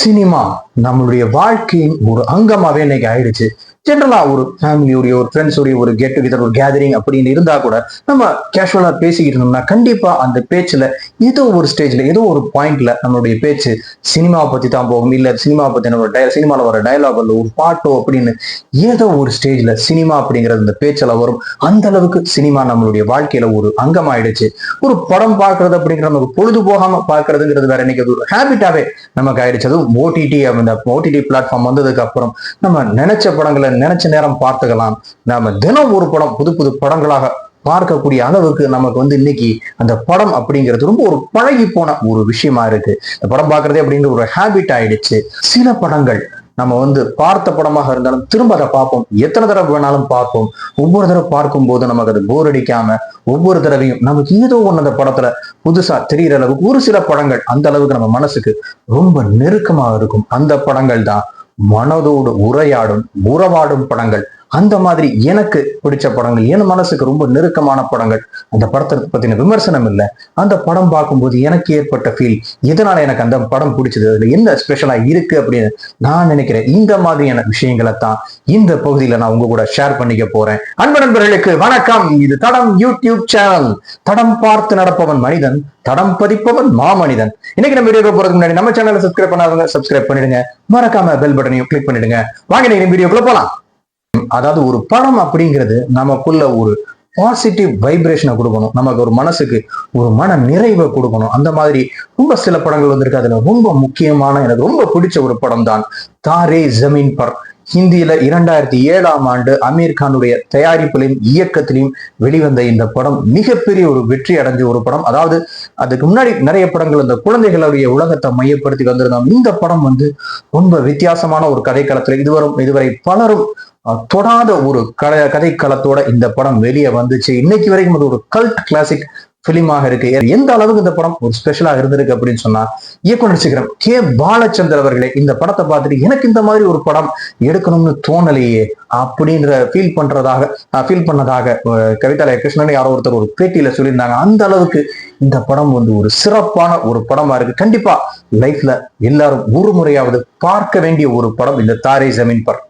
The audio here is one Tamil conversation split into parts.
சினிமா நம்மளுடைய வாழ்க்கையின் ஒரு அங்கமாவே இன்னைக்கு ஆயிடுச்சு. ஜென்ரலா ஒரு ஃபேமிலியுடைய ஒரு ஃப்ரெண்ட்ஸுடைய ஒரு கெட் டுகெதர் ஒரு கேதரிங் அப்படின்னு இருந்தா கூட நம்ம கேஷுவலா பேசிக்கிட்டு இருந்தோம்னா கண்டிப்பா அந்த பேச்சுல ஏதோ ஒரு ஸ்டேஜ்ல ஏதோ ஒரு பாயிண்ட்ல நம்மளுடைய பேச்சு சினிமாவை பத்தி தான் போகும். இல்ல சினிமா பத்தி நம்ம டய சினிமால வர டயலாக் இல்ல ஒரு பாட்டோ அப்படின்னு ஏதோ ஒரு ஸ்டேஜ்ல சினிமா அப்படிங்கிறது இந்த பேச்சில வரும். அந்த அளவுக்கு சினிமா நம்மளுடைய வாழ்க்கையில ஒரு அங்கமாயிடுச்சு. ஒரு படம் பார்க்கறது அப்படிங்கிற நமக்கு பொழுது போகாம பார்க்கறதுங்கிறது வேற இன்னைக்கு ஒரு ஹேபிட்டாவே நமக்கு ஆயிடுச்சு. அதுவும் ஓடிடி அந்த ஓடிடி பிளாட்ஃபார்ம் வந்ததுக்கு அப்புறம் நம்ம நினைச்ச படங்களை நினைச்ச நேரம் பார்த்துக்கலாம். நாம தினம் ஒரு படம் புது புது படங்களாக பார்க்கக்கூடிய அளவுக்கு நமக்கு வந்து இன்னைக்கு அந்த படம் அப்படிங்கிறது ரொம்ப ஒரு பழகி போன ஒரு விஷயமா இருக்கு. இந்த படம் பார்க்கறதே அப்படிங்கிற ஒரு ஹேபிட் ஆயிடுச்சு. சில படங்கள் நம்ம வந்து பார்த்த படமாக இருந்தாலும் திரும்ப அதை பார்ப்போம். எத்தனை தடவை வேணாலும் பார்ப்போம். ஒவ்வொரு தடவை பார்க்கும் போது நமக்கு அது போர் அடிக்காம ஒவ்வொரு தடவையும் நமக்கு ஏதோ ஒண்ணு அந்த படத்துல புதுசா தெரியிற அளவுக்கு ஒரு சில படங்கள் அந்த அளவுக்கு நம்ம மனசுக்கு ரொம்ப நெருக்கமா இருக்கும். அந்த படங்கள் தான் மனதோடு உரையாடும் உறவாடும் படங்கள். அந்த மாதிரி எனக்கு பிடிச்ச படங்கள் என் மனசுக்கு ரொம்ப நெருக்கமான படங்கள் அந்த படத்தை பத்தின விமர்சனம் இல்லை. அந்த படம் பார்க்கும்போது எனக்கு ஏற்பட்ட ஃபீல் இதனால எனக்கு அந்த படம் பிடிச்சது அதுல என்ன ஸ்பெஷலா இருக்கு அப்படின்னு நான் நினைக்கிறேன். இந்த மாதிரியான விஷயங்களை தான் இந்த பகுதியில நான் உங்க கூட ஷேர் பண்ணிக்க போறேன். அன்பு நண்பர்களுக்கு வணக்கம். இது தடம் யூடியூப் சேனல் தடம் பார்த்து நடப்பவன் மனிதன் தடம் பதிப்பவன் மாமனிதன். இன்னைக்கு நம்ம வீடியோ போறதுக்கு முன்னாடி நம்ம சேனலை சப்ஸ்கிரைப் பண்ணாதவங்க சப்ஸ்கிரைப் பண்ணிடுங்க. மறக்காம பெல் பட்டனையும் கிளிக் பண்ணிடுங்க. வாங்க நீங்க வீடியோக்குள்ள போலாம். அதாவது ஒரு படம் அப்படிங்கிறது நமக்குள்ள ஒரு பாசிட்டிவ் வைப்ரேஷனை கொடுக்கணும். நமக்கு ஒரு மனசுக்கு ஒரு மன நிறைவை கொடுக்கணும். அந்த மாதிரி ரொம்ப சில படங்கள் வந்திருக்கு. அதுல ரொம்ப முக்கியமான எனக்கு ரொம்ப பிடிச்ச ஒரு படம் தான் தாரே ஜமீன் பர் ஹிந்தியில இரண்டாயிரத்தி ஏழாம் ஆண்டு அமீர் கானுடைய தயாரிப்பிலையும் இயக்கத்திலையும் வெளிவந்த இந்த படம் மிகப்பெரிய ஒரு வெற்றி அடைஞ்ச ஒரு படம். அதாவது அதுக்கு முன்னாடி நிறைய படங்கள் இந்த குழந்தைகளுடைய உலகத்தை மையப்படுத்தி வந்திருந்தோம் இந்த படம் வந்து ரொம்ப வித்தியாசமான ஒரு கதைக்களத்துல இதுவரும் இதுவரை பலரும் தொடாத ஒரு கதை கதைக்களத்தோட இந்த படம் வெளியே வந்துச்சு. இன்னைக்கு வரைக்கும் அது ஒரு கல்ட் கிளாசிக் பிலிமாக இருக்கு. எந்த அளவுக்கு இந்த படம் ஒரு ஸ்பெஷலா இருந்திருக்கு அப்படின்னு சொன்னா இயக்குனர் சிகரம் கே. பாலச்சந்தர் அவர்களே இந்த படத்தை பார்த்துட்டு எனக்கு இந்த மாதிரி ஒரு படம் எடுக்கணும்னு தோணலையே அப்படின்ற ஃபீல் பண்றதாக ஃபீல் பண்ணதாக கவிதாலய கிருஷ்ணன் யாரோ ஒருத்தர் ஒரு பேட்டியில சொல்லியிருந்தாங்க. அந்த அளவுக்கு இந்த படம் வந்து ஒரு சிறப்பான ஒரு படமா இருக்கு. கண்டிப்பா லைஃப்ல எல்லாரும் ஒரு முறையாவது பார்க்க வேண்டிய ஒரு படம் இந்த தாரே ஜமீன் பர்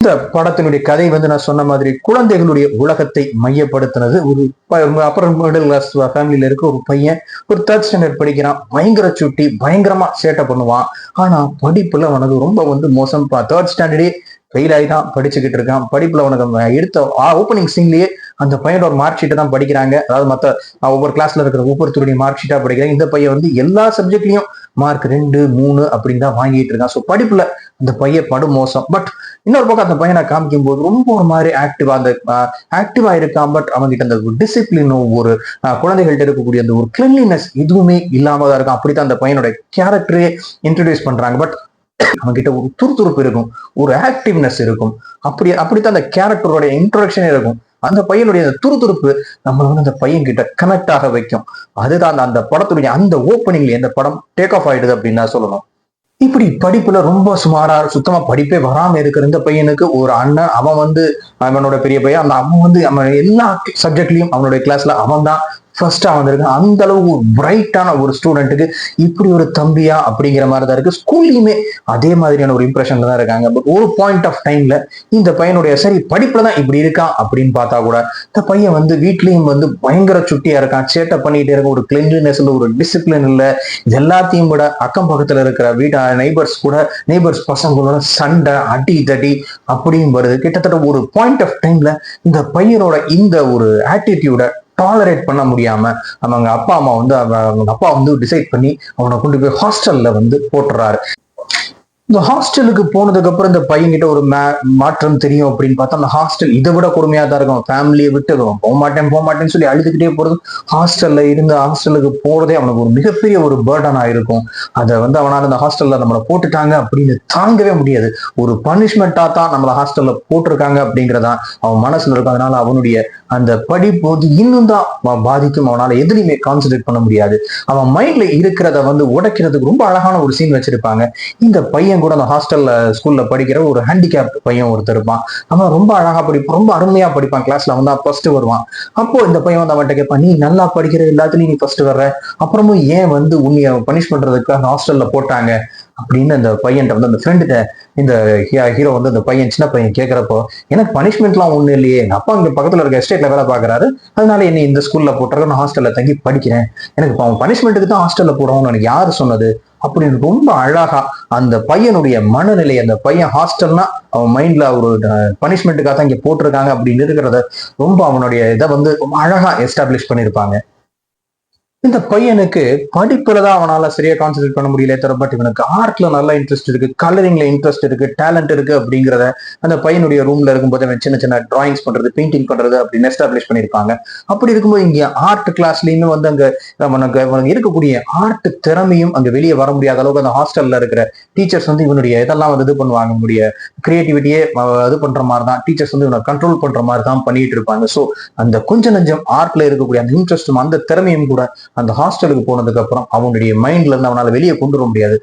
இந்த படத்தினுடைய கதை வந்து நான் சொன்ன மாதிரி குழந்தைகளுடைய உலகத்தை மையப்படுத்தினது. ஒரு அப்பர் மிடில் கிளாஸ் ஃபேமிலியில இருக்க ஒரு பையன் ஒரு தேர்ட் ஸ்டாண்டர்ட் படிக்கிறான். பயங்கர சுட்டி பயங்கரமா சேட்டை பண்ணுவான். ஆனா படிப்புல அவனது ரொம்ப வந்து மோசம். தேர்ட் ஸ்டாண்டர்டே ஃபெயில் ஆகி தான் படிச்சுக்கிட்டு இருக்கான். படிப்புல அவனுக்கு எடுத்த ஓப்பனிங் சீன்லயே அந்த பையனோட மார்க் ஷீட்டை தான் படிக்கிறாங்க. அதாவது மத்த ஒவ்வொரு கிளாஸ்ல இருக்கிற ஒவ்வொருத்தருடைய மார்க் ஷீட்டா படிக்கிறாங்க. இந்த பையன் வந்து எல்லா சப்ஜெக்ட்லயும் மார்க் ரெண்டு மூணு அப்படின்னு தான் வாங்கிட்டு இருக்கான். ஸோ படிப்புல அந்த பையன் படு மோசம். பட் இன்னொரு பக்கம் அந்த பையனை காமிக்கும் போது ரொம்ப ஒரு மாதிரி ஆக்டிவா அந்த ஆக்டிவா இருக்கான். பட் அவங்ககிட்ட அந்த டிசிப்ளினோ ஒரு குழந்தைகள்கிட்ட இருக்கக்கூடிய அந்த ஒரு கிளின்லினஸ் எதுவுமே இல்லாம தான் இருக்கும் அப்படித்தான் அந்த பையனோட கேரக்டரே இன்ட்ரடியூஸ் பண்றாங்க. பட் அவங்ககிட்ட ஒரு துருதுருப்பு இருக்கும். ஒரு ஆக்டிவ்னஸ் இருக்கும். அப்படி அப்படித்தான் அந்த கேரக்டரோட இன்ட்ரடக்ஷனே இருக்கும். அந்த பையனுடைய அந்த துருதுருப்பு நம்மள வந்து அந்த பையன் கிட்ட கனெக்ட் ஆக வைக்கும். அதுதான் அந்த அந்த படத்துடைய அந்த ஓப்பனிங்ல இந்த படம் டேக் ஆஃப் ஆயிடுது அப்படின்னு தான் சொல்லணும். இப்படி படிப்புல ரொம்ப சுமாரா சுத்தமா படிப்பே வராம இருக்கிற இந்த பையனுக்கு ஒரு அண்ணன் அவன் வந்து அவனோட பெரிய பையன் அந்த அவன் வந்து அவன் எல்லா சப்ஜெக்ட்லயும் அவனுடைய கிளாஸ்ல அவன் தான் ஃபர்ஸ்டாக வந்திருக்கான். அந்த அளவு பிரைட்டான ஒரு ஸ்டூடெண்ட்டுக்கு இப்படி ஒரு தம்பியா அப்படிங்கிற மாதிரி தான் இருக்கு. ஸ்கூல்லையுமே அதே மாதிரியான ஒரு இம்ப்ரெஷன்ல தான் இருக்காங்க. பட் ஒரு பாயிண்ட் ஆஃப் டைம்ல இந்த பையனுடைய சரி படிப்புல தான் இப்படி இருக்கான் அப்படின்னு பார்த்தா கூட இந்த பையன் வந்து வீட்லயும் வந்து பயங்கர சுட்டியா இருக்கான். சேட்டை பண்ணிட்டே இருக்க ஒரு கிளென்லினஸ் இல்லை ஒரு டிசிப்ளின் இல்லை. இது எல்லாத்தையும் விட அக்கம் பக்கத்துல இருக்கிற வீட்டு நெய்பர்ஸ் கூட நெய்பர்ஸ் பசங்களோட சண்டை அடி தடி அப்படியும் வருது. கிட்டத்தட்ட ஒரு பாயிண்ட் ஆஃப் டைம்ல இந்த பையனோட இந்த ஒரு ஆட்டிடியூட டாலரேட் பண்ண முடியாம அவங்க அப்பா அம்மா வந்து அவங்க அப்பா வந்து டிசைட் பண்ணி அவனை கொண்டு போய் ஹாஸ்டல்ல வந்து போட்டுறாரு. இந்த ஹாஸ்டலுக்கு போனதுக்கு அப்புறம் இந்த பையன்கிட்ட ஒரு மாற்றம் தெரியும் அப்படின்னு பார்த்தா அந்த ஹாஸ்டல் இதை விட கொடுமையா தான் இருக்கும். ஃபேமிலியை விட்டு போக மாட்டேன் போக மாட்டேன்னு சொல்லி அழுதுகிட்டே போறது ஹாஸ்டல்ல இருந்து ஹாஸ்டலுக்கு போறதே அவனுக்கு ஒரு மிகப்பெரிய ஒரு பேர்டனா இருக்கும். அதை வந்து அவனால அந்த ஹாஸ்டல்ல நம்மளை போட்டுட்டாங்க அப்படின்னு தாங்கவே முடியாது. ஒரு பனிஷ்மெண்டா தான் நம்மளை ஹாஸ்டல்ல போட்டிருக்காங்க அப்படிங்கிறதான் அவன் மனசுல இருக்கும். அதனால அவனுடைய அந்த படிப்பு வந்து இன்னும் தான் பாதிக்கும். அவனால எதுலையுமே கான்சென்ட்ரேட் பண்ண முடியாது. அவன் மைண்ட்ல இருக்கிறத வந்து உடைக்கிறதுக்கு ரொம்ப அழகான ஒரு சீன் வச்சிருப்பாங்க. இந்த பையன் கூட அந்த ஹாஸ்டல்ல ஸ்கூல்ல படிக்கிற ஒரு ஹேண்டிகேப் பையன் ஒருத்தர் இருப்பான். அவன் ரொம்ப அழகா படிப்பான் ரொம்ப அருமையா படிப்பான் கிளாஸ்ல அவன் தான் ஃபர்ஸ்ட் வருவான். அப்போ இந்த பையன் வந்து அவன்கிட்ட கேட்பான் நீ நல்லா படிக்கிற எல்லாத்துலயும் நீ ஃபர்ஸ்ட் வர்ற. அப்புறமும் ஏன் வந்து உன்னைய பனிஷ் பண்றதுக்காக ஹாஸ்டல்ல போட்டாங்க? அப்படின்னு அந்த பையன்கிட்ட வந்து அந்த ஃப்ரெண்டு இந்த ஹீரோ வந்து அந்த பையன் சின்ன பையன் கேட்குறப்போ எனக்கு பனிஷ்மெண்ட்லாம் ஒன்றும் இல்லையே. எங்கள் அப்பா இங்கே பக்கத்தில் இருக்க எஸ்டேட்டில் வேலை பார்க்குறாரு அதனால என்னை இந்த ஸ்கூலில் போட்டிருக்க நான் ஹாஸ்டலில் தங்கி படிக்கிறேன். எனக்கு இப்போ அவன் பனிஷ்மெண்ட்டுக்கு தான் ஹாஸ்டலில் போடுவான்னு எனக்கு யார் சொன்னது? அப்படின்னு ரொம்ப அழகா அந்த பையனுடைய மனநிலை அந்த பையன் ஹாஸ்டல்னா அவன் மைண்ட்ல ஒரு பனிஷ்மெண்ட்டுக்காக தான் இங்க போட்டிருக்காங்க அப்படின்னு இருக்கிறத ரொம்ப அவனுடைய இதை வந்து ரொம்ப அழகா எஸ்டாப்ளிஷ் பண்ணியிருப்பாங்க. இந்த பையனுக்கு படிப்புல தான் அவனால சரியா கான்சென்ட்ரேட் பண்ண முடியல தவிர பட் இவனுக்கு ஆர்ட்ல நல்ல இன்ட்ரெஸ்ட் இருக்கு கலரிங்ல இன்ட்ரெஸ்ட் இருக்கு டேலண்ட் இருக்கு அப்படிங்கிறத அந்த பையனுடைய ரூம்ல இருக்கும்போது அவன் சின்ன சின்ன டிராயிங்ஸ் பண்றது பெயிண்டிங் பண்றது அப்படின்னு எஸ்டாப்ளிஷ் பண்ணியிருப்பாங்க. அப்படி இருக்கும்போது இங்க ஆர்ட் கிளாஸ்லயுமே வந்து அங்க அவனுக்கு அவனுக்கு இருக்கக்கூடிய ஆர்ட் திறமையும் அங்க வெளியே வர முடியாத அளவுக்கு அந்த ஹாஸ்டல்ல இருக்கிற டீச்சர்ஸ் வந்து இவனுடைய இதெல்லாம் வந்து இது பண்ணுவாங்க. நம்முடைய கிரியேட்டிவிட்டியே இது பண்ற மாதிரி தான் டீச்சர்ஸ் வந்து இவனை கண்ட்ரோல் பண்ற மாதிரி தான் பண்ணிட்டு இருப்பாங்க. ஸோ அந்த கொஞ்ச நஞ்சம் ஆர்ட்ல இருக்கக்கூடிய அந்த இன்ட்ரெஸ்டும் அந்த திறமையும் கூட அந்த ஹாஸ்டலுக்கு போனதுக்கு அப்புறம் அவனுடைய மைண்ட்ல இருந்து அவனால வெளியே கொண்டு வர முடியாது.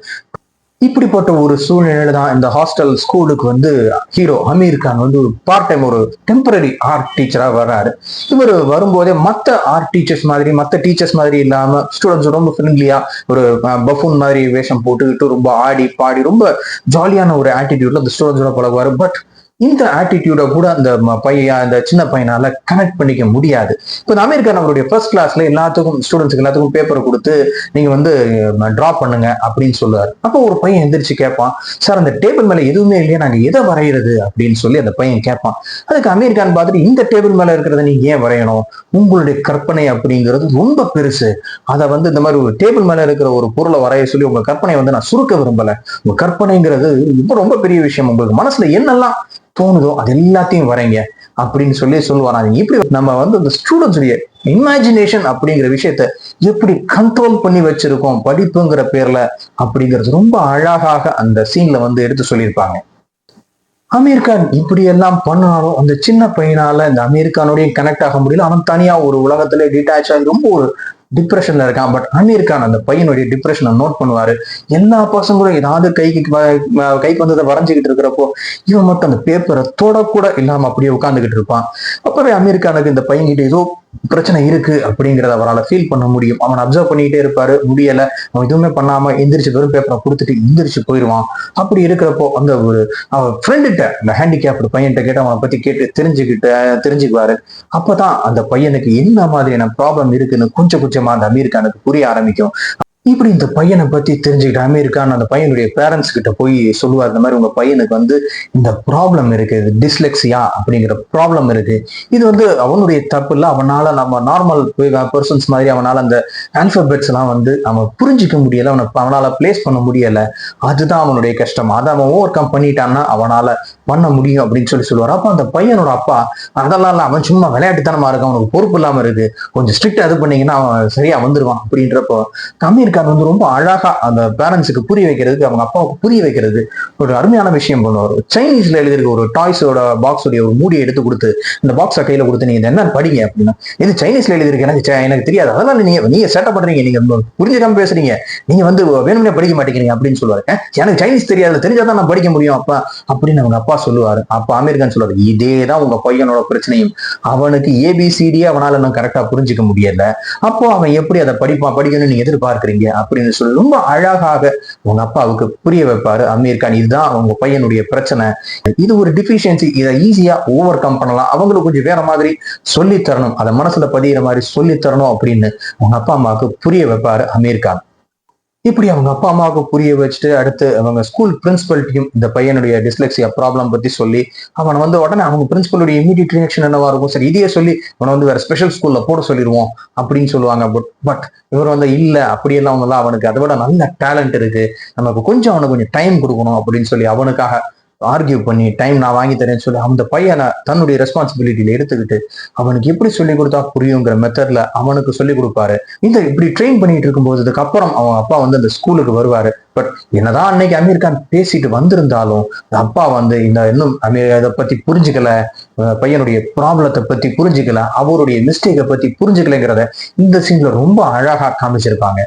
இப்படிப்பட்ட ஒரு சூழ்நிலையில தான் இந்த ஹாஸ்டல் ஸ்கூலுக்கு வந்து ஹீரோ அமீர் கான் வந்து ஒரு பார்ட் டைம் ஒரு டெம்பரரி ஆர்ட் டீச்சரா வர்றாரு. இவர் வரும்போதே மற்ற ஆர்ட் டீச்சர்ஸ் மாதிரி மற்ற டீச்சர்ஸ் மாதிரி இல்லாம ஸ்டூடெண்ட்ஸ் ரொம்ப ஃப்ரெண்ட்லியா ஒரு பஃபூன் மாதிரி வேஷம் போட்டுக்கிட்டு ரொம்ப ஆடி பாடி ரொம்ப ஜாலியான ஒரு ஆட்டிடியூட்ல அந்த ஸ்டூடெண்ட்ஸோட பழகுவாரு. பட் இந்த ஆட்டிடியூட கூட அந்த பையன் அந்த சின்ன பையனால கனெக்ட் பண்ணிக்க முடியாது. இப்போ அமெரிக்கா நம்மளுடைய ஃபர்ஸ்ட் கிளாஸ்ல எல்லாத்துக்கும் ஸ்டூடெண்ட்ஸ்க்கு எல்லாத்துக்கும் பேப்பரை கொடுத்து நீங்க வந்து டிரா பண்ணுங்க அப்படின்னு சொல்லுவார். அப்போ ஒரு பையன் எந்திரிச்சு கேட்பான் சார் அந்த டேபிள் மேல எதுவுமே இல்லையா நாங்க எதை வரைகிறது அப்படின்னு சொல்லி அந்த பையன் கேட்பான். அதுக்கு அமெரிக்கான்னு பார்த்துட்டு இந்த டேபிள் மேல இருக்கிறத நீங்க ஏன் வரையணும்? உங்களுடைய கற்பனை அப்படிங்கிறது ரொம்ப பெருசு. அதை வந்து இந்த மாதிரி ஒரு டேபிள் மேல இருக்கிற ஒரு பொருளை வரைய சொல்லி உங்க கற்பனை வந்து நான் சுருக்க விரும்பல. உங்க கற்பனைங்கிறது ரொம்ப ரொம்ப பெரிய விஷயம். உங்களுக்கு மனசுல என்னெல்லாம் தோணுதோ அது எல்லாத்தையும் வரைங்க அப்படின்னு சொல்லி சொல்லுவாங்க இப்படி நம்ம வந்து அந்த ஸ்டூடெண்ட்ஸுடைய இமேஜினேஷன் அப்படிங்கிற விஷயத்த எப்படி கண்ட்ரோல் பண்ணி வச்சிருக்கோம் படிப்புங்கிற பேர்ல அப்படிங்கிறது ரொம்ப அழகாக அந்த சீன்ல வந்து எடுத்து சொல்லியிருப்பாங்க. அமீர் கான் இப்படி எல்லாம் பண்ணாலும் அந்த சின்ன பையனால இந்த அமீர் கானோடையும் கனெக்ட் ஆக முடியல. அவன் தனியா ஒரு உலகத்துல டிட்டாச் ஆகி ரொம்ப ஒரு டிப்ரெஷன்ல இருக்கான். பட் அமீர் கான் அந்த பையனுடைய டிப்ரெஷனை நோட் பண்ணுவாரு. எல்லா பசங்களும் ஏதாவது கைக்கு கைக்கு வந்ததை வரைஞ்சுக்கிட்டு இருக்கிறப்போ இவன் மட்டும் அந்த பேப்பரை தொடக்கூட இல்லாம அப்படியே உட்காந்துக்கிட்டு இருப்பான். அப்பவே அமீர் கானுக்கு இந்த பையன்கிட்ட ஏதோ பிரச்சனை இருக்கு அப்படிங்கறத அவரால் ஃபீல் பண்ண முடியும். அவன் அப்சர்வ் பண்ணிக்கிட்டே இருப்பாரு. முடியல. அவன் எதுவுமே பண்ணாம எந்திரிச்சு வெறும் பேப்பரை கொடுத்துட்டு எந்திரிச்சு போயிடுவான் அப்படி இருக்கிறப்போ அந்த ஒரு அவன் ஃப்ரெண்டுகிட்ட அந்த ஹேண்டிகேப்டு பையன்கிட்ட கேட்டு அவனை பத்தி கேட்டு தெரிஞ்சுக்கிட்டு தெரிஞ்சுக்குவாரு. அப்பதான் அந்த பையனுக்கு என்ன மாதிரியான ப்ராப்ளம் இருக்குன்னு கொஞ்சம் கொஞ்சமா அந்த அமீர் கானுக்கு புரிய ஆரம்பிக்கும். இப்படி இந்த பையனை பத்தி தெரிஞ்சுக்கிட்டு அமீர் அந்த பையனுடைய பேரண்ட்ஸ் கிட்ட போய் சொல்லுவார் இந்த மாதிரி உங்க பையனுக்கு வந்து இந்த ப்ராப்ளம் இருக்கு டிஸ்லெக்சியா அப்படிங்கிற ப்ராப்ளம் இருக்கு. இது வந்து அவனுடைய தப்பு இல்லை அவனால நம்ம நார்மல் பர்சன்ஸ் மாதிரி அவனால அந்த ஆல்பபெட்ஸ் எல்லாம் வந்து அவன் புரிஞ்சிக்க முடியல அவனை அவனால பிளேஸ் பண்ண முடியல. அதுதான் அவனுடைய கஷ்டம். அதை அவன் ஓவர் கம் பண்ணிட்டான்னா அவனால பண்ண முடியும் அப்படின்னு சொல்லி சொல்லுவார். அப்ப அந்த பையனோட அப்பா அதெல்லாம் இல்ல அவன் சும்மா விளையாட்டுத்தனமா இருக்கான் அவனுக்கு பொறுப்பு இல்லாம இருக்கு. கொஞ்சம் ஸ்ட்ரிக்ட் அது பண்ணீங்கன்னா அவன் சரியா வந்துருவான் அப்படின்றப்போ அமீர் கான் வந்து ரொம்ப அழகா அந்த பேரண்ட்ஸுக்கு புரிய வைக்கிறதுக்கு அவங்க அப்பாவுக்கு புரிய வைக்கிறது ஒரு அருமையான விஷயம் பண்ணுவார். சைனீஸ்ல எழுதியிருக்க ஒரு டாய்ஸோட பாக்ஸோடைய ஒரு மூடியை எடுத்து கொடுத்து இந்த பாக்ஸை கையில கொடுத்து நீங்க என்ன படிங்க அப்படின்னா இது சைனீஸ்ல எழுதியிருக்கு எனக்கு எனக்கு தெரியாது. அதெல்லாம் நீங்க நீங்க சேட்டை பண்றீங்க நீங்க புரிஞ்சுக்காம பேசுறீங்க. நீங்க வந்து வேணும்னே படிக்க மாட்டேங்கிறீங்க அப்படின்னு சொல்லுவாரு. எனக்கு சைனீஸ் தெரியாது தெரிஞ்சாதான் நான் படிக்க முடியும் அப்பா. அப்படின்னு அவங்க அப்பா சொல்லுவாரு. அப்பா அமீர் சொல்லுவாரு இதே தான் உங்க பையனோட பிரச்சனையும். அவனுக்கு ஏபிசிடியே அவனால இன்னும் கரெக்டா புரிஞ்சுக்க முடியல. அப்போ அவன் எப்படி அதை படிப்பான்? படிக்கணும்னு நீங்க எதிர்பார்க்கறீங்க. அப்படின்னு சொல்லி ரொம்ப அழகாக உங்க அப்பாவுக்கு புரிய வைப்பாரு. அமீர் கான் இதுதான் உங்க பையனுடைய பிரச்சனை. இது ஒரு டிஃபிஷியன்சி இதை ஈஸியா ஓவர் கம் பண்ணலாம். அவங்களுக்கு கொஞ்சம் வேற மாதிரி சொல்லி தரணும் அதை மனசுல பதிகிற மாதிரி சொல்லி தரணும் அப்படின்னு உங்க அப்பா அம்மாவுக்கு புரிய வைப்பாரு அமீர் கான். இப்படி அவங்க அப்பா அம்மாவுக்கு புரிய வச்சுட்டு அடுத்து அவங்க ஸ்கூல் பிரின்சிபல்ட்டையும் இந்த பையனுடைய டிஸ்லெக்சியா ப்ராப்ளம் பத்தி சொல்லி அவனை வந்து உடனே அவங்க பிரின்சிபலுடைய இமீடியட் ரியாக்ஷன் என்னவா இருக்கும்? சரி இதையே சொல்லி அவனை வந்து வேற ஸ்பெஷல் ஸ்கூல்ல போட சொல்லிடுவோம் அப்படின்னு சொல்லுவாங்க. பட் பட் இவர் வந்து இல்ல அப்படியெல்லாம் அவங்களாம் அவனுக்கு அதை விட நல்ல டேலண்ட் இருக்கு. நமக்கு கொஞ்சம் அவனுக்கு கொஞ்சம் டைம் கொடுக்கணும் அப்படின்னு சொல்லி அவனுக்காக ஆர்கியூ பண்ணி டைம் நான் வாங்கி தரேன்னு சொல்லி அந்த பையனை தன்னுடைய ரெஸ்பான்சிபிலிட்டியில எடுத்துக்கிட்டு அவனுக்கு எப்படி சொல்லி கொடுத்தா புரியுங்கிற மெத்தட்ல அவனுக்கு சொல்லி கொடுப்பாரு. இந்த இப்படி ட்ரெயின் பண்ணிட்டு இருக்கும்போது அதுக்கப்புறம் அவன் அப்பா வந்து அந்த ஸ்கூலுக்கு வருவாரு. பட் என்னதான் அன்னைக்கு அமீர் கான் பேசிட்டு வந்திருந்தாலும் அப்பா வந்து இந்த இன்னும் அமீர் அதை பத்தி புரிஞ்சுக்கல பையனுடைய ப்ராப்ளத்தை பத்தி புரிஞ்சுக்கல அவருடைய மிஸ்டேக்கை பத்தி புரிஞ்சுக்கலைங்கிறத இந்த சீன்ல ரொம்ப அழகா காமிச்சிருப்பாங்க.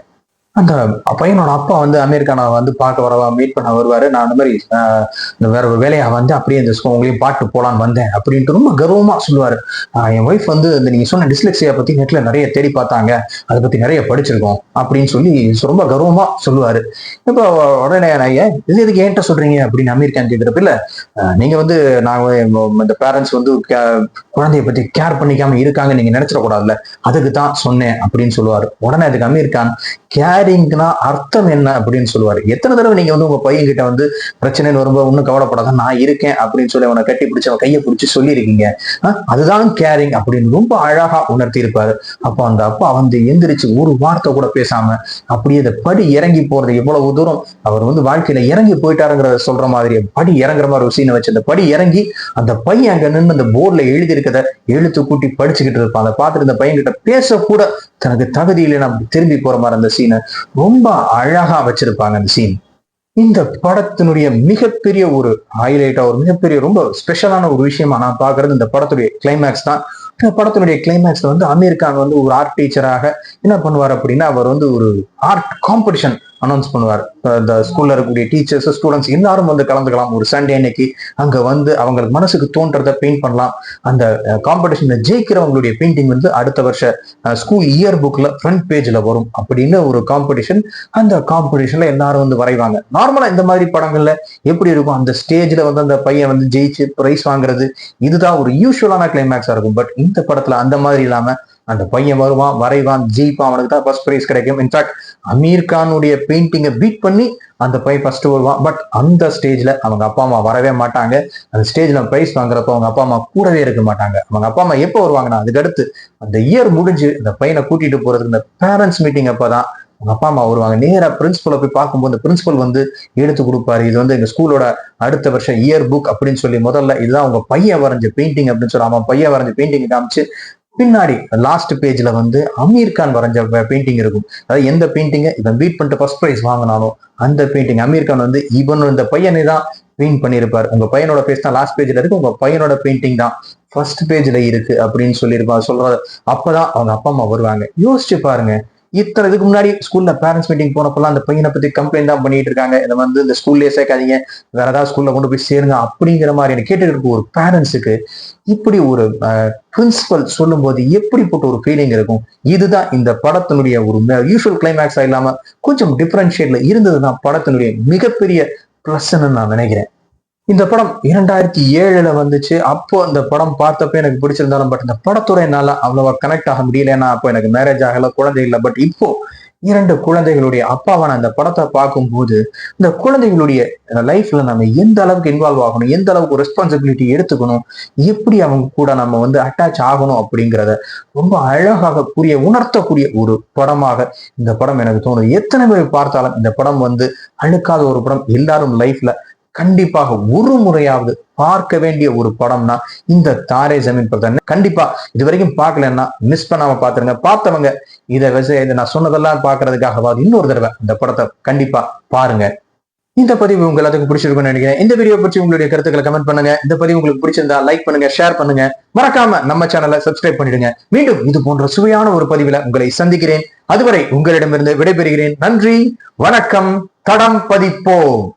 அந்த பையனோட அப்பா வந்து அமெரிக்கான வந்து பார்க்க வரவா மீட் பண்ண வருவாரு. நான் அந்த மாதிரி இந்த வேற வேலையாக வேலையா வந்து அப்படியே இந்த உங்களையும் பாட்டு போலான்னு வந்தேன் அப்படின்ட்டு ரொம்ப கர்வமா சொல்லுவாரு. என் ஒய்ஃப் வந்து இந்த நீங்க சொன்ன டிஸ்லெக்ஸியா பத்தி நெட்ல நிறைய தேடி பார்த்தாங்க. அதை பத்தி நிறைய படிச்சிருக்கோம் அப்படின்னு சொல்லி ரொம்ப கர்வமா சொல்லுவாரு. இப்போ உடனே நான் ஏன் இது எதுக்கு ஏன்ட்ட சொல்றீங்க அப்படின்னு அமெரிக்கான் கேட்கிறப்ப இல்ல நீங்க வந்து நாங்க இந்த பேரண்ட்ஸ் வந்து கே- குழந்தைய பத்தி கேர் பண்ணிக்காம இருக்காங்க நீங்க நினைச்சிடக்கூடாதுல்ல அதுக்கு தான் சொன்னேன் அப்படின்னு சொல்லுவாரு. உடனே அதுக்கு அமீர்கான் கேரிங்னா அர்த்தம் என்ன அப்படின்னு சொல்லுவாரு. எத்தனை தடவை நீங்க வந்து உங்க பையன் கிட்ட வந்து பிரச்சனைன்னு வரும்போது ஒன்றும் கவலைப்படாத நான் இருக்கேன் அப்படின்னு சொல்லி அவனை கட்டி பிடிச்சி அவன் கையை பிடிச்சி சொல்லியிருக்கீங்க. அதுதான் கேரிங் அப்படின்னு ரொம்ப அழகா உணர்த்தி இருப்பாரு அப்போ அந்த அப்பா வந்து எந்திரிச்சு ஒரு வார்த்தை கூட பேசாம அப்படியே இந்த படி இறங்கி போறது எவ்வளவு தூரம் அவர் வந்து வாழ்க்கையில இறங்கி போயிட்டாருங்கிறத சொல்ற மாதிரி படி இறங்குற மாதிரி ஒரு சீனை வச்சு அந்த படி இறங்கி அந்த பையன் அங்க நின்று அந்த போர்டுல எழுதி இருக்கத எழுத்து கூட்டி படிச்சுக்கிட்டு இருப்பான். அதை பார்த்துட்டு இந்த பையன் கிட்ட பேச கூட தனக்கு தகுதி இல்லைன்னு திரும்பி போற மாதிரி அந்த சீனை ரொம்ப அழகா வச்சிருப்பாங்க அந்த சீன் இந்த படத்தினுடைய மிகப்பெரிய ஒரு ஹைலைட்டா ஒரு மிகப்பெரிய ரொம்ப ஸ்பெஷலான ஒரு விஷயமா நான் பாக்குறது இந்த படத்துடைய கிளைமேக்ஸ் தான். இந்த படத்தினுடைய கிளைமேக்ஸ்ல வந்து அமீர் கான் வந்து ஒரு ஆர்ட் டீச்சராக என்ன பண்ணுவார் அப்படின்னா அவர் வந்து ஒரு ஆர்ட் காம்படிஷன் அனௌன்ஸ் பண்ணுவார். இந்த ஸ்கூல்ல இருக்கக்கூடிய டீச்சர்ஸ் ஸ்டூடெண்ட்ஸ் எல்லாரும் வந்து கலந்துக்கலாம். ஒரு சண்டே அன்னைக்கு அங்க வந்து அவங்களுக்கு மனசுக்கு தோன்றதை பெயிண்ட் பண்ணலாம். அந்த காம்படிஷன்ல ஜெயிக்கிறவங்களுடைய பெயிண்டிங் வந்து அடுத்த வருஷ ஸ்கூல் இயர் புக்ல ஃப்ரண்ட் பேஜ்ல வரும் அப்படின்னு ஒரு காம்படிஷன் அந்த காம்படிஷன்ல எல்லாரும் வந்து வரைவாங்க. நார்மலா இந்த மாதிரி படங்கள்ல எப்படி இருக்கும்? அந்த ஸ்டேஜ்ல வந்து அந்த பையன் வந்து ஜெயிச்சு பிரைஸ் வாங்குறது இதுதான் ஒரு யூஸ்வலான கிளைமேக்ஸா இருக்கும். பட் இந்த படத்துல அந்த மாதிரி இல்லாம அந்த பையன் வருவான் வரைவான் ஜெயிப்பான். அவனுக்கு தான் ஃபர்ஸ்ட் பிரைஸ் கிடைக்கும். இன்ஃபேக்ட் அமீர் கானுடைய பெயிண்டிங்கை பீட் பண்ணி அந்த பையன் ஃபர்ஸ்ட் வருவான் பட் அந்த ஸ்டேஜ்ல அவங்க அப்பா அம்மா வரவே மாட்டாங்க. அந்த ஸ்டேஜ்ல பிரைஸ் வாங்குறப்ப அவங்க அப்பா அம்மா கூடவே இருக்க மாட்டாங்க. அவங்க அப்பா அம்மா எப்போ வருவாங்கன்னா அதுக்கு அடுத்து அந்த இயர் முடிஞ்சு அந்த பையனை கூட்டிட்டு போறதுக்கு இந்த பேரண்ட்ஸ் மீட்டிங் அப்பதான் அவங்க அப்பா அம்மா வருவாங்க. நேரா பிரின்ஸ்பலை போய் பார்க்கும்போது பிரின்ஸ்பல் வந்து எடுத்து கொடுப்பாரு. இது வந்து எங்க ஸ்கூலோட அடுத்த வருஷம் இயர் புக் அப்படின்னு சொல்லி முதல்ல இதுதான் உங்க பையன் வரைஞ்ச பெயிண்டிங் அப்படின்னு சொல்லி அவன் பையன் வரைஞ்ச பெயிண்டிங் காமிச்சு பின்னாடி லாஸ்ட் பேஜ்ல வந்து அமீர் கான் வரைஞ்ச பெயிண்டிங் இருக்கும். அதாவது எந்த பெயிண்டிங்கை இவன் பீட் பண்ணிட்டு ஃபர்ஸ்ட் ப்ரைஸ் வாங்கினாலும் அந்த பெயிண்டிங் அமீர் கான் வந்து இவன் இந்த பையனை தான் பெயிண்ட் பண்ணியிருப்பார். உங்க பையனோட பேஜ் தான் லாஸ்ட் பேஜ்ல இருக்கு உங்க பையனோட பெயிண்டிங் தான் ஃபர்ஸ்ட் பேஜ்ல இருக்கு அப்படின்னு சொல்லியிருப்பார் அப்போ அப்பதான் அவங்க அப்பா அம்மா வருவாங்க. யோசிச்சு பாருங்க இத்தனை இதுக்கு முன்னாடி ஸ்கூல்ல பேரண்ட்ஸ் மீட்டிங் போனப்பெல்லாம் அந்த பையனை பத்தி கம்ப்ளைண்ட் தான் பண்ணிட்டு இருக்காங்க. இதை வந்து இந்த ஸ்கூல்லயே சேர்க்காதீங்க. வேற ஏதாவது ஸ்கூல்ல கொண்டு போய் சேருங்க அப்படிங்கிற மாதிரி எனக்கு கேட்டுக்கிட்டு இருக்க ஒரு பேரண்ட்ஸுக்கு இப்படி ஒரு பிரின்சிபல் சொல்லும்போது எப்படிப்பட்ட ஒரு ஃபீலிங் இருக்கும்? இதுதான் இந்த படத்தினுடைய ஒரு யூஷுவல் கிளைமேக்ஸா இல்லாம கொஞ்சம் டிஃபரன்ஷியேட்ல இருந்ததுதான் படத்தினுடைய மிகப்பெரிய ப்ளஸ்ன்னு நான் நினைக்கிறேன். இந்த படம் இரண்டாயிரத்தி ஏழுல வந்துச்சு. அப்போ அந்த படம் பார்த்தப்ப எனக்கு பிடிச்சிருந்தாலும் பட் இந்த படத்தோட என்னால அவ்வளவா கனெக்ட் ஆக முடியல. ஏன்னா அப்போ எனக்கு மேரேஜ் ஆகல குழந்தை இல்லை. பட் இப்போ இரண்டு குழந்தைகளுடைய அப்பாவான அந்த படத்தை பார்க்கும்போது இந்த குழந்தைகளுடைய லைஃப்ல நம்ம எந்த அளவுக்கு இன்வால்வ் ஆகணும் எந்த அளவுக்கு ரெஸ்பான்சிபிலிட்டி எடுத்துக்கணும் எப்படி அவங்க கூட நம்ம வந்து அட்டாச் ஆகணும் அப்படிங்கிறத ரொம்ப அழகாக கூறிய உணர்த்தக்கூடிய ஒரு படமாக இந்த படம் எனக்கு தோணுது. எத்தனை பேர் பார்த்தாலும் இந்த படம் வந்து அழுக்காத ஒரு படம். எல்லாரும் லைஃப்ல கண்டிப்பாக ஒரு முறையாவது பார்க்க வேண்டிய ஒரு படம்னா இந்த தாரே ஜமீன் பர் கண்டிப்பா இது வரைக்கும் பார்க்கலன்னா மிஸ் பண்ணாம பாத்துருங்க பார்த்தவங்க இதை வச்சு இதை நான் சொன்னதெல்லாம் பார்க்கறதுக்காகவாது இன்னொரு தடவை இந்த படத்தை கண்டிப்பா பாருங்க. இந்த பதிவு உங்க எல்லாத்துக்கும் பிடிச்சிருக்கும்னு நினைக்கிறேன். இந்த வீடியோ பற்றி உங்களுடைய கருத்துக்களை கமெண்ட் பண்ணுங்க. இந்த பதிவு உங்களுக்கு பிடிச்சிருந்தா லைக் பண்ணுங்க ஷேர் பண்ணுங்க. மறக்காம நம்ம சேனலை சப்ஸ்கிரைப் பண்ணிடுங்க. மீண்டும் இது போன்ற சுவையான ஒரு பதிவுல உங்களை சந்திக்கிறேன். அதுவரை உங்களிடமிருந்து விடைபெறுகிறேன். நன்றி வணக்கம் தடம் பதிப்போம்.